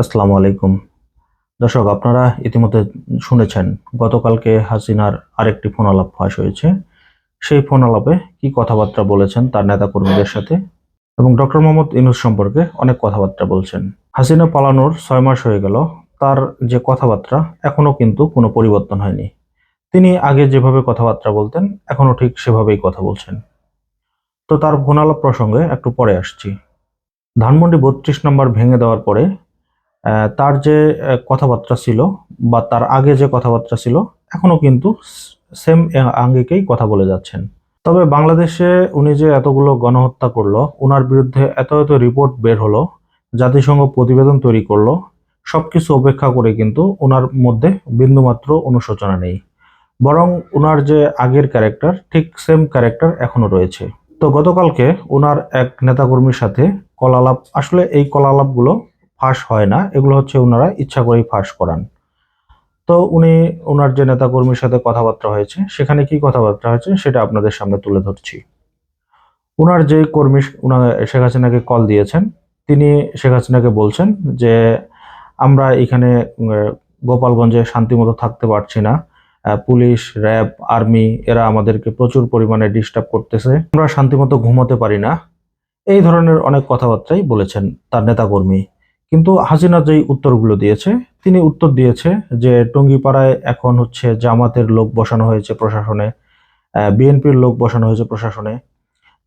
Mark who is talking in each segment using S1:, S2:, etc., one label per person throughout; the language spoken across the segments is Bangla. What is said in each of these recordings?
S1: আসসালামু আলাইকুম। দর্শক, আপনারা ইতিমধ্যে শুনেছেন, গতকালকে হাসিনার আরেকটি ফোন আলাপ ফাঁস হয়েছে। সেই ফোন আলাপে কি কথাবার্তা বলেছেন তার নেতা কর্মীদের সাথে এবং ডক্টর মোহাম্মদ ইনুস সম্পর্কে অনেক কথাবার্তা বলছেন। হাসিনা পালানোর ছয় মাস হয়ে গেল, তার যে কথাবার্তা এখনও কিন্তু কোনো পরিবর্তন হয়নি। তিনি আগে যেভাবে কথাবার্তা বলতেন এখনও ঠিক সেভাবেই কথা বলছেন। তো তার ফোন আলাপ প্রসঙ্গে একটু পরে আসছি। ধানমন্ডি বত্রিশ নম্বর ভেঙে দেওয়ার পরে তার যে কথাবার্তা ছিল বা তার আগে যে কথাবার্তা ছিল, এখনও কিন্তু সেম আঙ্গিকেই কথা বলে যাচ্ছেন। তবে বাংলাদেশে উনি যে এতগুলো গণহত্যা করল ওনার বিরুদ্ধে এত এত রিপোর্ট বের হলো, জাতিসংঘ প্রতিবেদন তৈরি করল সব কিছু উপেক্ষা করে কিন্তু ওনার মধ্যে বিন্দুমাত্র অনুশোচনা নেই। বরং ওনার যে আগের ক্যারেক্টার ঠিক সেম ক্যারেক্টার এখনও রয়েছে। তো গতকালকে ওনার এক নেতাকর্মীর সাথে কলালাপ, আসলে এই কলালাপগুলো ফাঁস হয় না, এগুলো হচ্ছে ওনারা ইচ্ছা করেই ফাঁস করান। তো উনি ওনার যে নেতাকর্মীর সাথে কথাবার্তা হয়েছে, সেখানে কি কথাবার্তা হয়েছে সেটা আপনাদের সামনে তুলে ধরছি। ওনার যে কর্মী ওনার শেখ হাসিনাকে কল দিয়েছেন, তিনি শেখ হাসিনাকে বলছেন যে, আমরা এখানে গোপালগঞ্জে শান্তিমতো থাকতে পারছি না। পুলিশ, র্যাব, আর্মি, এরা আমাদেরকে প্রচুর পরিমাণে ডিস্টার্ব করতেছে। আমরা শান্তিমতো ঘুমোতে পারি না। এই ধরনের অনেক কথাবার্তাই বলেছেন তার নেতাকর্মী। কিন্তু হাসিনা যেই উত্তরগুলো দিয়েছে, তিনি উত্তর দিয়েছে যে টঙ্গিপাড়ায় এখন হচ্ছে জামাতের লোক বসানো হয়েছে প্রশাসনে বিএনপির লোক বসানো হয়েছে প্রশাসনে।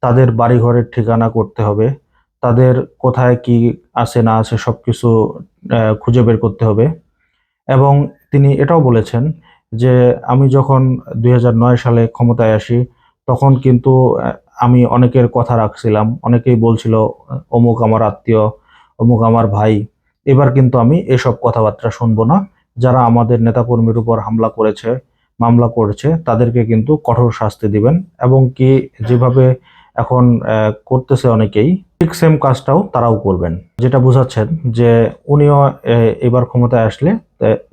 S1: তাদের বাড়িঘরের ঠিকানা করতে হবে। তাদের কোথায় কি আছে না আছে সব কিছু খুঁজে বের করতে হবে। এবং তিনি এটাও বলেছেন যে আমি যখন দুই হাজার নয় সালে ক্ষমতায় আসি, তখন কিন্তু আমি অনেকের কথা রাখছিলাম। অনেকেই বলছিল, অমুক আমার আত্মীয় অমুক আমার ভাই। এবার কিন্তু আমি এসব কথাবার্তা শুনব না। যারা আমাদের নেতাকর্মীর উপর হামলা করেছে, মামলা করেছে, তাদেরকে কিন্তু কঠোর শাস্তি দিবেন এবং কি যেভাবে এখন করতেছে অনেকেই, ঠিক সেম কাজটাও তারাও করবেন। যেটা বোঝাচ্ছেন যে উনিও এবার ক্ষমতায় আসলে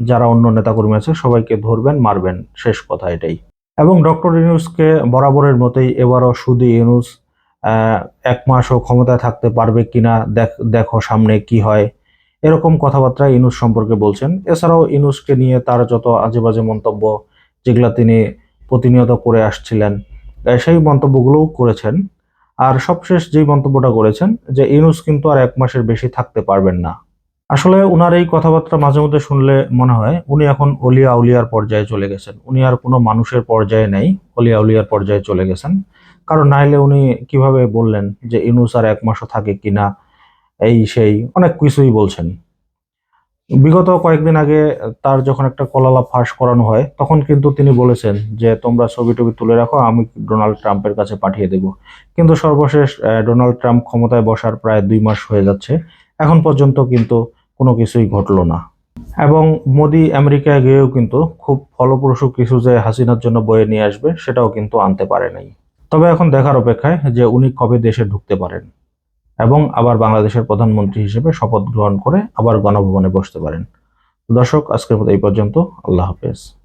S1: যারা অন্য নেতাকর্মী আছে, সবাইকে ধরবেন, মারবেন। শেষ কথা এটাই। এবং ডক্টর ইউনুসকে বরাবরের মতোই এবারও শুধু ইউনুস এক মাসও ক্ষমতায় থাকতে পারবে কিনা দেখ, দেখো সামনে কি হয়। এরকম কথাবার্তা ইনুস সম্পর্কে বলছেন। এছাড়াও ইনুসকে নিয়ে তার যত আজে বাজে মন্তব্য, যেগুলো তিনি প্রতিনিয়ত করে আসছিলেন সেই মন্তব্যগুলোও করেছেন। আর সবশেষ যেই মন্তব্যটা করেছেন, যে ইনুস কিন্তু আর এক মাসের বেশি থাকতে পারবেন না। আসলে উনার এই কথাবার্তা মাঝে মধ্যে শুনলে মনে হয়, উনি এখন অলিয়া উলিয়ার পর্যায়ে চলে গেছেন। উনি আর কোনো মানুষের পর্যায়ে নেই অলিয়া উলিয়ার পর্যায়ে চলে গেছেন। কারণ নাইলে উনি কীভাবে বললেন যে ইনুস আর এক মাসও থাকে কিনা এই সেই, অনেক কিছুই বলছেন। বিগত কয়েকদিন আগে তার যখন একটা কলালা ফাঁস করানো হয়, তখন কিন্তু তিনি বলেছেন যে, তোমরা ছবি টবি তুলে রাখো, আমি ডোনাল্ড ট্রাম্পের কাছে পাঠিয়ে দেব। কিন্তু সর্বশেষ ডোনাল্ড ট্রাম্প ক্ষমতায় বসার প্রায় দুই মাস হয়ে যাচ্ছে। এখন পর্যন্ত কিন্তু কোনো কিছুই ঘটলো না। এবং মোদি আমেরিকায় গিয়েও কিন্তু খুব ফলপ্রসূ কিছু যে হাসিনার জন্য বয়ে নিয়ে আসবে, সেটাও কিন্তু আনতে পারে নাই। তবে এখন দেখার অপেক্ষায় যে উনি কবে দেশে ঢুকতে পারেন এবং আবার বাংলাদেশের প্রধানমন্ত্রী হিসেবে শপথ গ্রহণ করে আবার গণভবনে বসতে পারেন। দর্শক, আজকের মতো এই পর্যন্ত। আল্লাহ হাফেজ।